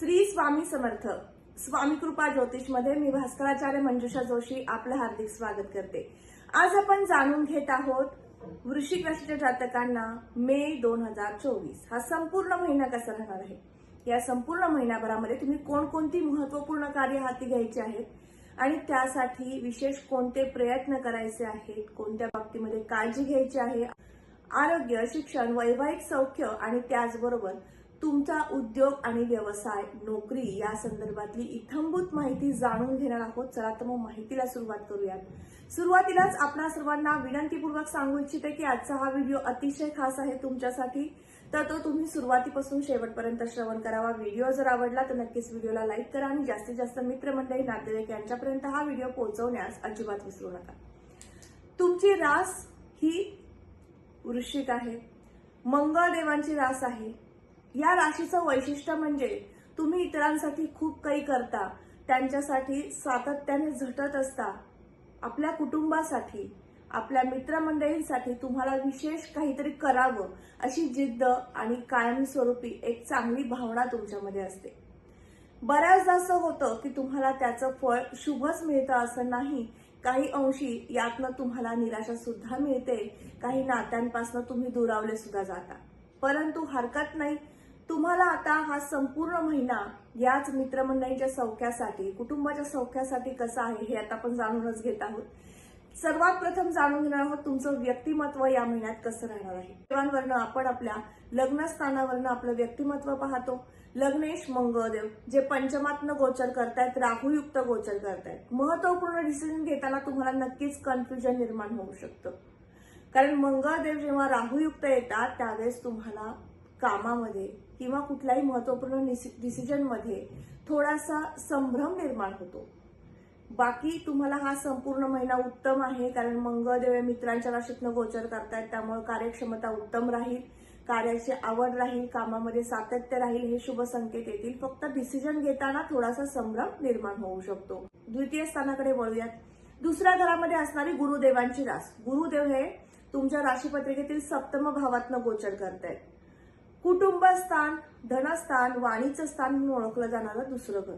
श्री स्वामी समर्थ स्वामी कृपा ज्योतिषमध्ये मी भास्कराचार्य मंजुषा जोशी आपलं हार्दिक स्वागत करते. आज आपण जाणून घेत आहोत वृश्चिक राशीच्या जातकांना मे दोन हजार चोवीस. हा संपूर्ण महिना कसा राहणार आहे? या संपूर्ण महिन्याभरामध्ये तुम्ही कोणकोणती महत्त्वपूर्ण कार्य हाती घ्यायची आहेत? आणि त्यासाठी विशेष कोणते प्रयत्न करायचे आहेत? कोणत्या बाबतीमध्ये काळजी घ्यायची आहे? आरोग्य शिक्षण वैवाहिक सौख्य आणि त्याचबरोबर तुमचा उद्योग आणि व्यवसाय नोकरी या संदर्भातली इथंभूत माहिती जाणून घेणार आहोत. चला तर मग माहितीला सुरुवात करूयात. सुरुवातीलाच आपणा सर्वांना विनंतीपूर्वक सांगू इच्छिते की आजचा हा व्हिडिओ अतिशय खास आहे तुमच्यासाठी. तर तो तुम्ही सुरुवातीपासून शेवटपर्यंत श्रवण करावा. व्हिडिओ जर आवडला तर नक्कीच व्हिडिओला लाईक करा आणि जास्तीत जास्त मित्रमंडळी नातेवाईक यांच्यापर्यंत हा व्हिडिओ पोहोचवण्यास अजिबात विसरू नका. तुमची रास ही वृश्चिक आहे. मंगळ देवांची रास आहे. या राशीचं वैशिष्ट्य म्हणजे तुम्ही इतरांसाठी खूप काही करता त्यांच्यासाठी सातत्याने झटत असता. आपल्या कुटुंबासाठी आपल्या मित्रमंडळींसाठी तुम्हाला विशेष काहीतरी करावं अशी जिद्द आणि कायमस्वरूपी एक चांगली भावना तुमच्यामध्ये असते. बऱ्याचदा असं होतं की तुम्हाला त्याचं फळ शुभच मिळतं असं नाही. काही अंशी यातनं तुम्हाला निराशा सुद्धा मिळते. काही नात्यांपासून तुम्ही दुरावले सुद्धा जाता. परंतु हरकत नाही. तुम्हाला आता हा संपूर्ण महिना याच मित्रमंडळींच्या सौख्यासाठी कुटुंबाच्या सौख्यासाठी कसा आहे हे आता आपण जाणूनच घेत आहोत. सर्वात प्रथम जाणून घेणार आहोत तुमचं व्यक्तिमत्व या महिन्यात कसं राहणार आहे. देवांवरनं आपण आपल्या लग्नस्थानावरनं आपलं व्यक्तिमत्व पाहतो. लग्नेश मंगळदेव जे पंचमातनं गोचर करतायत राहुयुक्त गोचर करतायत. महत्त्वपूर्ण डिसिजन घेताना तुम्हाला नक्कीच कन्फ्युजन निर्माण होऊ शकतं. कारण मंगळदेव जेव्हा राहुयुक्त येतात त्यावेळेस तुम्हाला कामामध्ये किंवा कुठल्याही महत्त्वपूर्ण डिसिजनमध्ये थोडासा संभ्रम निर्माण होतो. बाकी तुम्हाला हा संपूर्ण महिना उत्तम आहे कारण मंगळदेव हे मित्रांच्या राशीतनं गोचर करतायत त्यामुळे कार्यक्षमता उत्तम राहील कार्याची आवड राहील कामामध्ये सातत्य राहील हे शुभ संकेत येतील. फक्त डिसिजन घेताना थोडासा संभ्रम निर्माण होऊ शकतो. द्वितीय स्थानाकडे वळूयात. दुसऱ्या घरामध्ये असणारी गुरुदेवांची रास. गुरुदेव हे तुमच्या राशीपत्रिकेतील सप्तम भावातनं गोचर करतायत. कुटुंबस्थान धनस्थान वाणीचं स्थान म्हणून ओळखलं जाणारं दुसरं घर.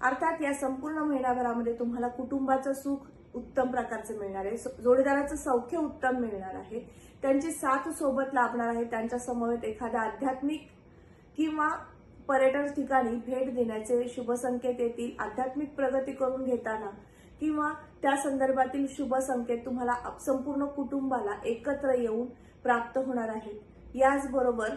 अर्थात या संपूर्ण महिनाभरामध्ये तुम्हाला कुटुंबाचं सुख उत्तम प्रकारचं मिळणार आहे. जोडीदाराचं सौख्य उत्तम मिळणार आहे. त्यांची साथ सोबत लाभणार आहे. त्यांच्या समवेत एखाद्या आध्यात्मिक किंवा पर्यटन ठिकाणी भेट देण्याचे शुभ संकेत येतील. आध्यात्मिक प्रगती करून घेताना किंवा त्या संदर्भातील शुभ संकेत तुम्हाला संपूर्ण कुटुंबाला एकत्र येऊन प्राप्त होणार आहेत. याचबरोबर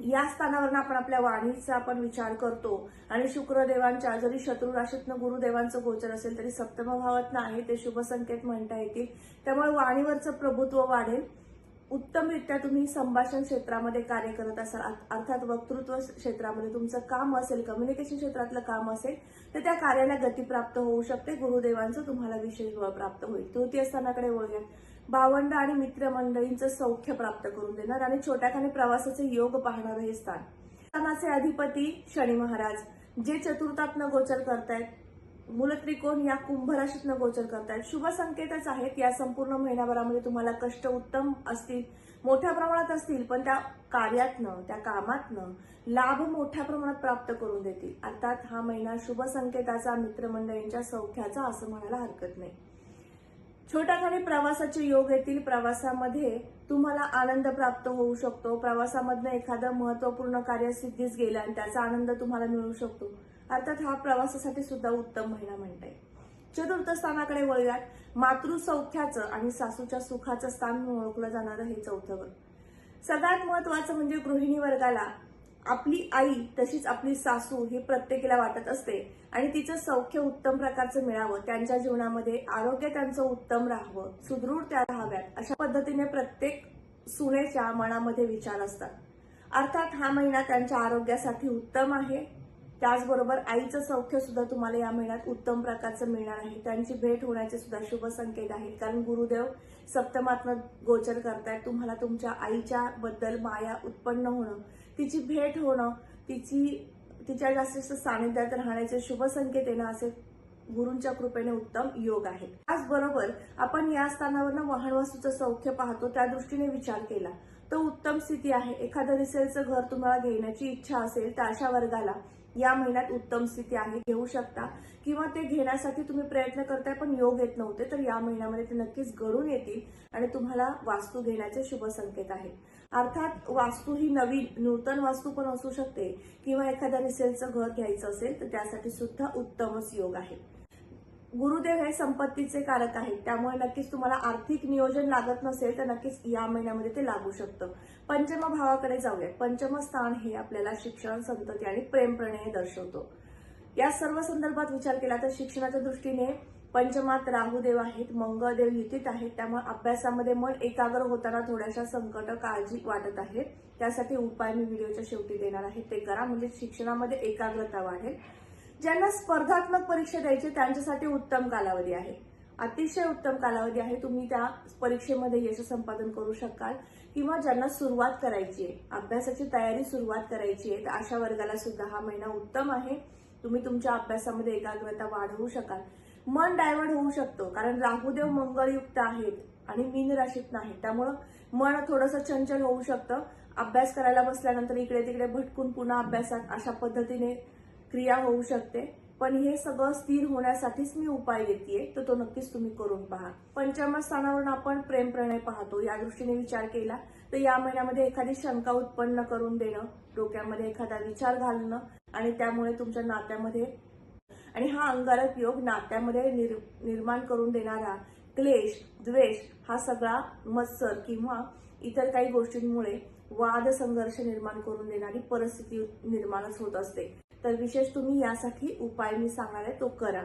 या स्थानावरनं आपण आपल्या वाणीचा आपण विचार करतो. आणि शुक्रदेवांच्या जरी शत्रू राशीतनं गुरुदेवांचं गोचर असेल तरी सप्तम भावातनं आहे ते शुभ संकेत म्हणता येतील. त्यामुळे वाणीवरचं प्रभुत्व वाढेल. उत्तमरित्या तुम्ही संभाषण क्षेत्रामध्ये कार्य करत असाल अर्थात वक्तृत्व क्षेत्रामध्ये तुमचं काम असेल कम्युनिकेशन क्षेत्रातलं काम असेल तर त्या कार्याला गती प्राप्त होऊ शकते. गुरुदेवांचं तुम्हाला विशेष बळ प्राप्त होईल. तृतीय स्थानाकडे वळूया. भावंड आणि मित्रमंडळींचं सौख्य प्राप्त करून देणार आणि छोट्याखाने प्रवासाचे योग पाहणारं हे स्थान. स्थानाचे अधिपती शनी महाराज जे चतुर्थातनं गोचर करतायत मूलत्रिकोण या कुंभ राशीतनं गोचर करतायत. शुभ संकेतच आहेत. या संपूर्ण महिन्याभरामध्ये तुम्हाला कष्ट उत्तम असतील मोठ्या प्रमाणात असतील पण त्या कार्यातनं त्या कामातनं लाभ मोठ्या प्रमाणात प्राप्त करून देतील. अर्थात हा महिना शुभ संकेताचा मित्रमंडळींच्या सौख्याचा असं म्हणायला हरकत नाही. छोट्याखानी प्रवासाचे योग येतील. प्रवासामध्ये तुम्हाला आनंद प्राप्त होऊ शकतो. प्रवासामधनं एखादं महत्त्वपूर्ण कार्य सिद्धीच गेलं आणि त्याचा आनंद तुम्हाला मिळू शकतो. अर्थात हा प्रवासासाठी सुद्धा उत्तम महिना म्हणता येईल चतुर्थ स्थानाकडे वळूयात मातृ सौख्याचं आणि सासूच्या सुखाचं स्थान म्हणून ओळखलं जाणारं हे चौथं वर्ग सगळ्यात महत्वाचं म्हणजे गृहिणी वर्गाला आपली आई तशीच आपली सासू ही प्रत्येकीला वाटत असते आणि तिचं सौख्य उत्तम प्रकारचं मिळावं त्यांच्या जीवनामध्ये आरोग्य त्यांचं उत्तम राहावं सुदृढ त्या राहाव्यात अशा पद्धतीने प्रत्येक सुनेच्या मनामध्ये विचार असतात. अर्थात हा महिना त्यांच्या आरोग्यासाठी उत्तम आहे त्याचबरोबर आईचं सौख्य सुद्धा तुम्हाला या महिन्यात उत्तम प्रकारचं मिळणार आहे. त्यांची भेट होण्याचे सुद्धा शुभ संकेत आहेत. कारण गुरुदेव सप्तमात्म गोचर करतायत. तुम्हाला तुमच्या आईच्या बद्दल माया उत्पन्न होणं तिची भेट होणं तिची तिच्या जास्तीत सानिध्यात राहण्याचे शुभ संकेत येणं असे गुरूंच्या कृपेने उत्तम योग आहे. त्याचबरोबर आपण या स्थानावरनं वाहन वस्तूचं सौख्य पाहतो त्या दृष्टीने विचार केला तर उत्तम स्थिती आहे. एखादं रिसेलचं घर तुम्हाला घेण्याची इच्छा असेल तर अशा वर्गाला या महिन्यात उत्तम स्थिती आहे घेऊ शकता. किंवा ते घेण्यासाठी तुम्ही प्रयत्न करताय पण योग येत नव्हते तर या महिन्यामध्ये ते नक्कीच घडून येतील आणि तुम्हाला वास्तू घेण्याचे शुभ संकेत आहेत. अर्थात वास्तू ही नवीन नूतन वास्तू पण असू शकते किंवा एखाद्या रिसेलचं घर घ्यायचं असेल तर त्यासाठी सुद्धा उत्तमच योग आहे. गुरुदेव हे संपत्तीचे कारक आहेत. त्यामुळे नक्कीच तुम्हाला आर्थिक नियोजन लागत नसेल तर नक्कीच या महिन्यामध्ये ते लागू शकतं. पंचम भावाकडे जाऊया पंचम स्थान हे आपल्याला शिक्षण संतती आणि प्रेमप्रणय दर्शवतो. या सर्व संदर्भात विचार केला तर शिक्षणाच्या दृष्टीने पंचमात राहुदेव आहेत मंगळदेव युतीत आहेत. त्यामुळे अभ्यासामध्ये मन एकाग्र होताना थोड्याशा संकट काळजी वाटत आहेत. त्यासाठी उपाय मी व्हिडिओच्या शेवटी देणार आहे. ते करा म्हणजे शिक्षणामध्ये एकाग्रता वाढेल. ज्यांना स्पर्धात्मक परीक्षा द्यायची त्यांच्यासाठी उत्तम कालावधी आहे. अतिशय उत्तम कालावधी आहे. तुम्ही त्या परीक्षेमध्ये यश संपादन करू शकाल किंवा ज्यांना सुरुवात करायची आहे अभ्यासाची तयारी सुरुवात करायची आहे तर अशा वर्गाला सुद्धा हा महिना उत्तम आहे. तुम्ही तुमच्या अभ्यासामध्ये एकाग्रता वाढवू शकाल. मन डायव्हर्ट होऊ शकतो कारण राहुदेव मंगळयुक्त आहेत आणि मीन राशीत नाही. त्यामुळं मन थोडंसं चंचल होऊ शकतं. अभ्यास करायला बसल्यानंतर इकडे तिकडे भटकून पुन्हा अभ्यासात अशा पद्धतीने क्रिया होऊ शकते. पण हे सगळं स्थिर होण्यासाठीच मी उपाय देते तर तो नक्कीच तुम्ही करून पहा. पंचम स्थानावरून आपण प्रेम प्रणय पाहतो. या दृष्टीने विचार केला तर या महिन्यामध्ये एखादी शंका उत्पन्न करून देणं डोक्यामध्ये एखादा विचार घालणं आणि त्यामुळे तुमच्या नात्यामध्ये आणि हा अंगारक योग नात्यामध्ये निर, निर्माण करून देणारा क्लेश द्वेष हा सगळा मत्सर किंवा इतर काही गोष्टींमुळे वाद संघर्ष निर्माण करून देणारी परिस्थिती निर्माणच होत असते. तर विशेष तुम्ही यासाठी उपाय मी सांगणार आहे तो करा.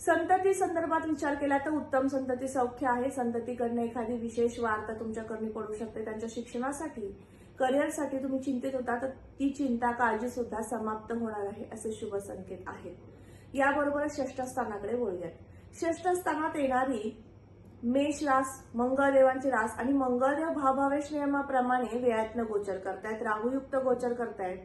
संतती संदर्भात विचार केला तर उत्तम संतती सौख्य आहे. संततीकडनं एखादी विशेष वार्ता तुमच्याकडे पडू शकते त्यांच्या शिक्षणासाठी. करिअरसाठी तुम्ही चिंतित होता तर ती चिंता काळजी सुद्धा समाप्त होणार आहे असे शुभ संकेत आहेत याबरोबरच षष्ठ स्थानाकडे बोलूयात षष्ठ स्थानात येणारी मेष रास मंगळदेवांची रास आणि मंगळदेव भावभावेश नियमाप्रमाणे वेळातनं गोचर करतायत राहुयुक्त गोचर करतायत.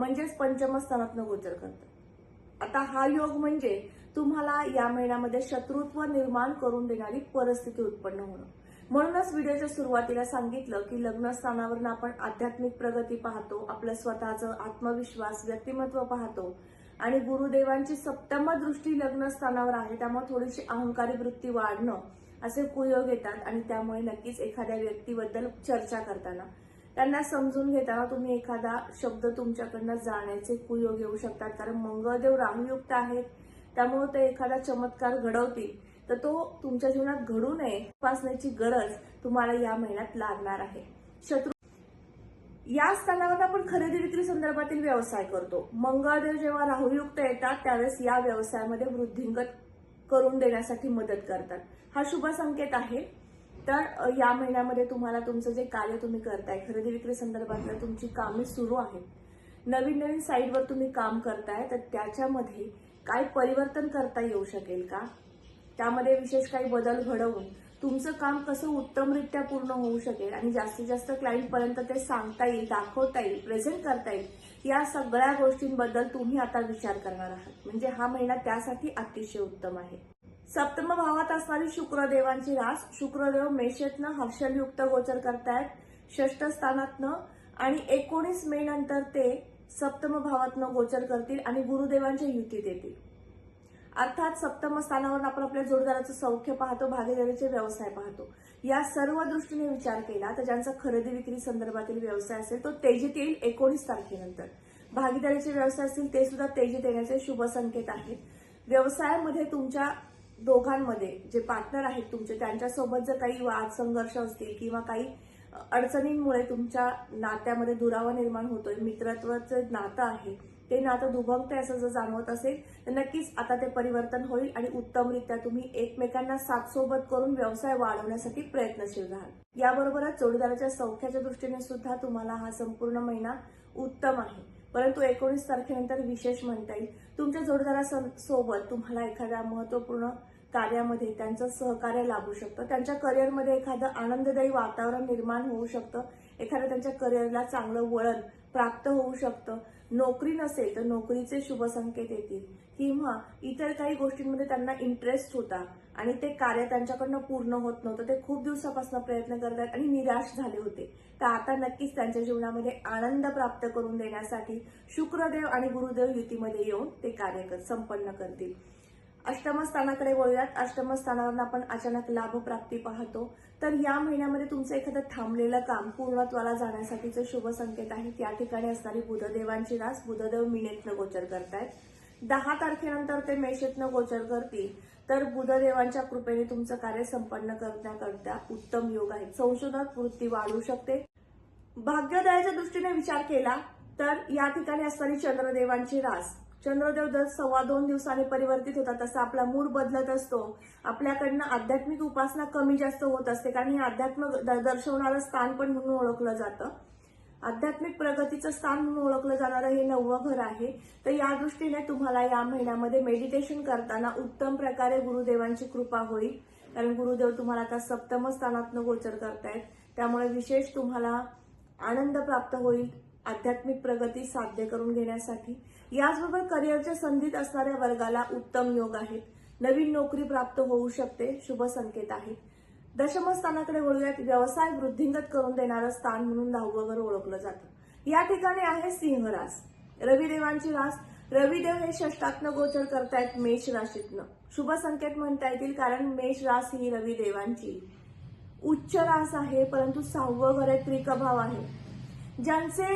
म्हणजेच पंचमस्थानातनं गोचर करतात आता हा योग म्हणजे तुम्हाला या महिन्यामध्ये शत्रुत्व निर्माण करून देणारी परिस्थिती उत्पन्न होणं. म्हणूनच व्हिडिओच्या सुरुवातीला सांगितलं की लग्न स्थानावरून आपण आध्यात्मिक प्रगती पाहतो आपलं स्वतःचं आत्मविश्वास व्यक्तिमत्व पाहतो आणि गुरुदेवांची सप्तम दृष्टी लग्न स्थानावर आहे त्यामुळे थोडीशी अहंकारी वृत्ती वाढणं असे कुयोग येतात आणि त्यामुळे नक्कीच एखाद्या व्यक्तीबद्दल चर्चा करताना त्यांना समजून घेताना तुम्ही एखादा शब्द तुमच्याकडनं जाण्याचे कुयोग येऊ शकतात. कारण मंगळदेव राहुयुक्त आहेत. त्यामुळे ते एखादा चमत्कार घडवतील. तर तो तुमच्या जीवनात घडू नये तपासण्याची गरज तुम्हाला या महिन्यात लागणार आहे. शत्रू या स्थानावर आपण खरेदी विक्री संदर्भातील व्यवसाय करतो. मंगळदेव जेव्हा राहुयुक्त येतात त्यावेळेस या व्यवसायामध्ये वृद्धिंगत करून देण्यासाठी मदत करतात. हा शुभ संकेत आहे. तर या महिन्यामध्ये तुम्हाला तुमचं जे कार्य तुम्ही करताय खरेदी विक्री संदर्भातलं तुमची कामे सुरू आहेत. नवीन नवीन साईटवर तुम्ही काम करताय तर त्याच्यामध्ये काय परिवर्तन करता येऊ शकेल का? त्यामध्ये विशेष काही बदल घडवून तुमचं काम कसं उत्तमरित्या पूर्ण होऊ शकेल आणि जास्तीत जास्त क्लायंटपर्यंत ते सांगता येईल दाखवता येईल प्रेझेंट करता येईल या सगळ्या गोष्टींबद्दल तुम्ही आता विचार करणार आहात. म्हणजे हा महिना त्यासाठी अतिशय उत्तम आहे. सप्तम भावात असणारी शुक्रदेवांची रास शुक्रदेव मेषेतनं हर्षलयुक्त गोचर करतायत षष्ठ स्थानातनं आणि एकोणीस मे नंतर ते सप्तम भावातनं गोचर करतील आणि गुरुदेवांच्या युतीत येतील अर्थात सप्तम स्थानावर आपण आपल्या जोडदाराचं सौख्य पाहतो भागीदारीचे व्यवसाय पाहतो. या सर्व दृष्टीने विचार केला तर ज्यांचा खरेदी विक्री संदर्भातील व्यवसाय असेल तो तेजीत येईल एकोणीस तारखेनंतर. भागीदारीचे व्यवसाय असतील ते सुद्धा तेजीत येण्याचे शुभ संकेत आहेत. व्यवसायामध्ये तुमच्या दोघांमध्ये जे पार्टनर आहेत तुमचे त्यांच्यासोबत जर काही वाद संघर्ष असतील किंवा काही अडचणींमुळे तुमच्या नात्यामध्ये दुरावा निर्माण होतोय मित्रत्वाचं नातं आहे ते नातं दुभंगते असं जर जाणवत असेल तर नक्कीच आता ते परिवर्तन होईल आणि उत्तमरित्या तुम्ही एकमेकांना साथसोबत करून व्यवसाय वाढवण्यासाठी प्रयत्नशील राहाल. याबरोबरच जोडीदाराच्या सौख्याच्या दृष्टीने सुद्धा तुम्हाला हा संपूर्ण महिना उत्तम आहे. परंतु एकोणीस तारखेनंतर विशेष म्हणता येईल. तुमच्या जोडीदारासोबत तुम्हाला एखाद्या महत्त्वपूर्ण कार्यामध्ये त्यांचं सहकार्य लाभू शकतं. त्यांच्या करिअरमध्ये एखादं आनंददायी वातावरण निर्माण होऊ शकतं. एखादं त्यांच्या करिअरला चांगलं वळण प्राप्त होऊ शकतं. नोकरी नसेल तर नोकरीचे शुभ संकेत येतील. किंवा इतर काही गोष्टींमध्ये त्यांना इंटरेस्ट होता. आणि ते कार्य त्यांच्याकडनं पूर्ण होत नव्हतं. ते खूप दिवसापासून प्रयत्न करत आहेत आणि निराश झाले होते. तर आता नक्कीच त्यांच्या जीवनामध्ये आनंद प्राप्त करून देण्यासाठी शुक्रदेव आणि गुरुदेव युतीमध्ये येऊन ते कार्य कर संपन्न करतील. अष्टमस्थानाकडे वळूयात. अष्टमस्थानावरून आपण अचानक लाभप्राप्ती पाहतो. तर या महिन्यामध्ये तुमचं एखादं थांबलेलं काम पूर्णत्वाला जाण्यासाठीचे शुभ संकेत आहेत या ठिकाणी असणारी बुधदेवांची रास बुधदेव मिनेतनं गोचर करतायत. दहा तारखेनंतर ते मेषेतनं गोचर करतील. तर बुधदेवांच्या कृपेने तुमचं कार्य संपन्न करण्याकरता उत्तम योग आहे. संशोधन वृत्ती वाढू शकते. भाग्योदयाच्या दृष्टीने विचार केला तर या ठिकाणी असणारी चंद्रदेवांची रास. चंद्रदेव दर सव्वा दोन दिवसांनी परिवर्तित होतात तसा आपला मूड बदलत असतो. आपल्याकडनं आध्यात्मिक उपासना कमी जास्त होत असते कारण हे अध्यात्म दर्शवणारं स्थान पण म्हणून ओळखलं जातं. आध्यात्मिक प्रगतीचं स्थान म्हणून ओळखलं जाणारं हे नववं घर आहे. तर या दृष्टीने तुम्हाला या महिन्यामध्ये मेडिटेशन करताना उत्तम प्रकारे गुरुदेवांची कृपा होईल. कारण गुरुदेव तुम्हाला आता सप्तम स्थानातनं गोचर करतायत. त्यामुळे विशेष तुम्हाला आनंद प्राप्त होईल आध्यात्मिक प्रगती साध्य करून घेण्यासाठी. याचबरोबर करिअरच्या संधीत असणाऱ्या वर्गाला उत्तम योग आहेत. नवीन नोकरी प्राप्त होऊ शकते शुभ संकेत आहेत. दशमस्थानाकडे वळूयात. व्यवसाय वृद्धिंगत करून देणारं स्थान म्हणून दहावं घर ओळखलं जातं. या ठिकाणी आहे सिंह रास रविदेवांची रास. रविदेव हे षष्टातनं गोचर करतायत मेष राशीतनं. शुभ संकेत म्हणता येतील कारण मेष रास ही रविदेवांची. उच्च रास आहे परंतु सहावं घर आहे त्रिकभाव आहे. ज्यांचे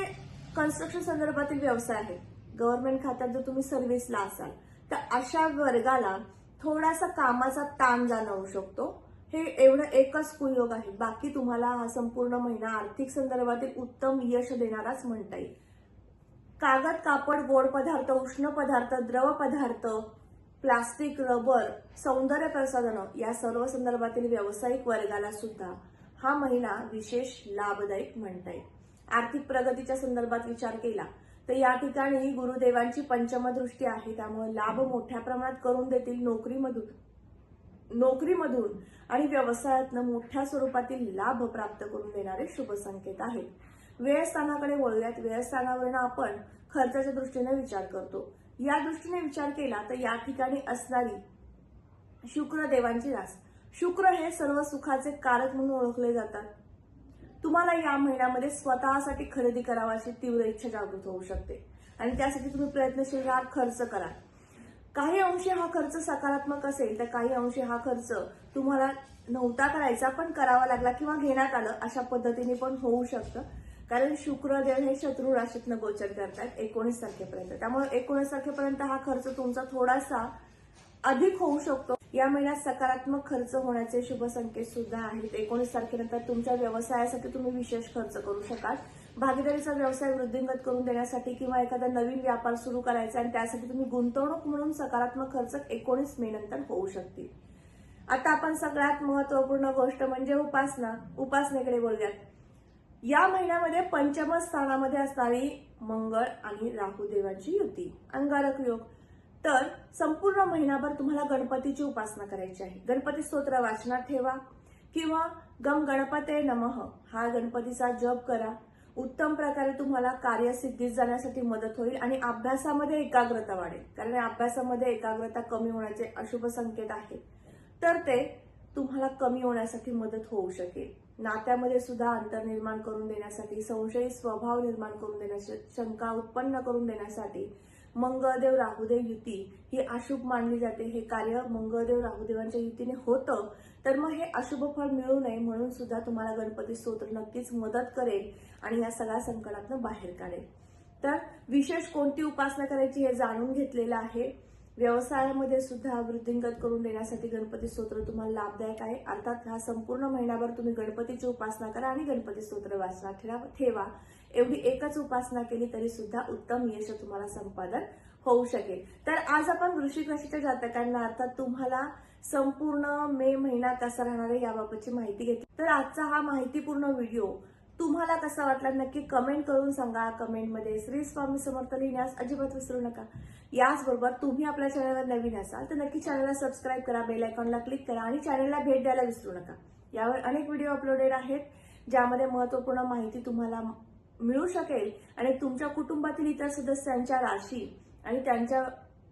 कन्स्ट्रक्शन संदर्भातील व्यवसाय आहे. गव्हर्नमेंट खात्यात जर तुम्ही सर्व्हिसला असाल तर अशा वर्गाला थोडासा कामाचा ताण जाणवू शकतो. हे एवढं एकच कुयोग आहे. बाकी तुम्हाला हा संपूर्ण महिना आर्थिक संदर्भातील उत्तम यश देणाराच म्हणता येईल. कागद कापड गोड पदार्थ उष्ण पदार्थ द्रव पदार्थ प्लास्टिक रबर सौंदर्य प्रसाधनं या सर्व संदर्भातील व्यावसायिक वर्गाला सुद्धा हा महिना विशेष लाभदायक म्हणता येईल. आर्थिक प्रगतीच्या संदर्भात विचार केला तर या ठिकाणी गुरुदेवांची पंचमदृष्टी आहे. त्यामुळे लाभ मोठ्या प्रमाणात करून देतील नोकरीमधून. नोकरीमधून आणि व्यवसायातनं मोठ्या स्वरूपातील लाभ प्राप्त करून देणारे शुभ संकेत आहेत. वेळस्थानाकडे वळूयात. वेळस्थानावरनं आपण खर्चाच्या दृष्टीने विचार करतो. या दृष्टीने विचार केला तर या ठिकाणी असणारी शुक्र देवांची रास. शुक्र हे सर्व सुखाचे कारक म्हणून ओळखले जातात. तुम्हाला या महिन्यामध्ये स्वतःसाठी खरेदी करावाची तीव्र इच्छा जागृत होऊ शकते. आणि त्यासाठी तुम्ही प्रयत्नशील राहा खर्च करा काही अंशी हा खर्च सकारात्मक असेल तर काही अंशी हा खर्च तुम्हाला नव्हता करायचा पण करावा लागला किंवा घेण्यात आलं अशा पद्धतीने पण होऊ शकतं. कारण शुक्रदेव हे शत्रू राशीतनं गोचर करतात एकोणीस तारखेपर्यंत. त्यामुळे एकोणीस तारखेपर्यंत हा खर्च तुमचा थोडासा अधिक होऊ शकतो. या महिन्यात सकारात्मक खर्च होण्याचे शुभ संकेत सुद्धा आहेत. एकोणीस तारखेनंतर तुमच्या व्यवसायासाठी तुम्ही विशेष खर्च करू शकाल. भागीदारीचा व्यवसाय वृद्धिंगत करून देण्यासाठी किंवा एखादा नवीन व्यापार सुरू करायचा आणि त्यासाठी तुम्ही गुंतवणूक म्हणून सकारात्मक खर्च एकोणीस मे नंतर होऊ शकतील. आता आपण सगळ्यात महत्त्वपूर्ण गोष्ट म्हणजे उपासना उपासनेकडे बोलूयात. या महिन्यामध्ये पंचम स्थानामध्ये असणारी मंगळ आणि राहू देवाची युती अंगारक योग. तर संपूर्ण महिनाभर तुम्हाला गणपतीची उपासना करायची आहे. गणपती स्तोत्र वाचनात ठेवा किंवा गम गणपते नमः हा गणपतीचा जप करा. उत्तम प्रकारे तुम्हाला कार्यसिद्धीत जाण्यासाठी मदत होईल आणि अभ्यासामध्ये एकाग्रता वाढेल. कारण अभ्यासामध्ये एकाग्रता कमी होण्याचे अशुभ संकेत आहे. तर ते तुम्हाला कमी होण्यासाठी मदत होऊ शकेल. नात्यामध्ये सुद्धा अंतर निर्माण करून देण्यासाठी संशयी स्वभाव निर्माण करून देण्यासाठी शंका उत्पन्न करून देण्यासाठी मंगळदेव राहुदेव युती ही अशुभ मानली जाते. हे कार्य मंगळदेव राहुदेवांच्या युतीने होतं. तर मग हे अशुभ फळ मिळू नये म्हणून सुद्धा तुम्हाला गणपती स्तोत्र नक्कीच मदत करेल आणि या सगळ्या संकटातनं बाहेर काढेल. तर विशेष कोणती उपासना करायची हे जाणून घेतलेलं आहे. व्यवसायामध्ये सुद्धा वृद्धिंगत करून देण्यासाठी गणपती स्तोत्र तुम्हाला लाभदायक आहे. अर्थात हा संपूर्ण महिनाभर तुम्ही गणपतीची उपासना करा आणि गणपती स्तोत्र वाचना ठेवा- ठेवा. एवढी एकच उपासना केली तरी सुद्धा उत्तम यश तुम्हाला संपादन होऊ शकेल. तर आज आपण वृश्चिक राशीच्या जातकांना अर्थात तुम्हाला संपूर्ण मे महिना कसा राहणार आहे याबाबतची माहिती घेतली. तर आजचा हा माहितीपूर्ण व्हिडिओ तुम्हाला कसा वाटला? नक्की कमेंट करून सांगा. कमेंटमध्ये श्री स्वामी समर्थ लिहिण्यास अजिबात विसरू नका. याचबरोबर तुम्ही आपल्या चॅनलवर नवीन असाल तर नक्की चॅनलला सबस्क्राईब करा बेल आयकॉनला क्लिक करा आणि चॅनलला भेट द्यायला विसरू नका. यावर अनेक व्हिडिओ अपलोडेड आहेत ज्यामध्ये महत्त्वपूर्ण माहिती तुम्हाला मिळू शकेल आणि तुमच्या कुटुंबातील इतर सदस्यांच्या राशी आणि त्यांच्या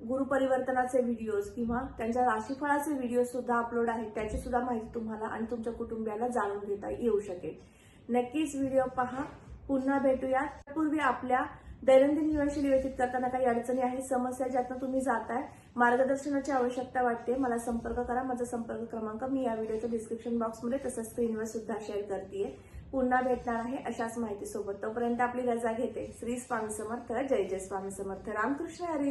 गुरुपरिवर्तनाचे व्हिडिओज किंवा त्यांच्या राशीफळाचे व्हिडिओ सुद्धा अपलोड आहेत त्याची सुद्धा माहिती तुम्हाला आणि तुमच्या कुटुंबियाला जाणून घेता येऊ शकेल. नक्कीच व्हिडिओ पहा. पुन्हा भेटूया. पूर्वी आपल्या दैनंदिन जीवनशैली व्यतीत करताना काही अडचणी आहेत समस्या ज्यातनं तुम्ही जाताय मार्गदर्शनाची आवश्यकता वाटते मला संपर्क करा. माझा संपर्क क्रमांक मी या व्हिडिओच्या डिस्क्रिप्शन बॉक्समध्ये तसंच स्क्रीनवर सुद्धा शेअर करते पुन्हा भेटणार आहे अशाच माहितीसोबत. तोपर्यंत आपली रजा घेते. श्री स्वामी समर्थ. जय जय स्वामी समर्थ. रामकृष्ण हरी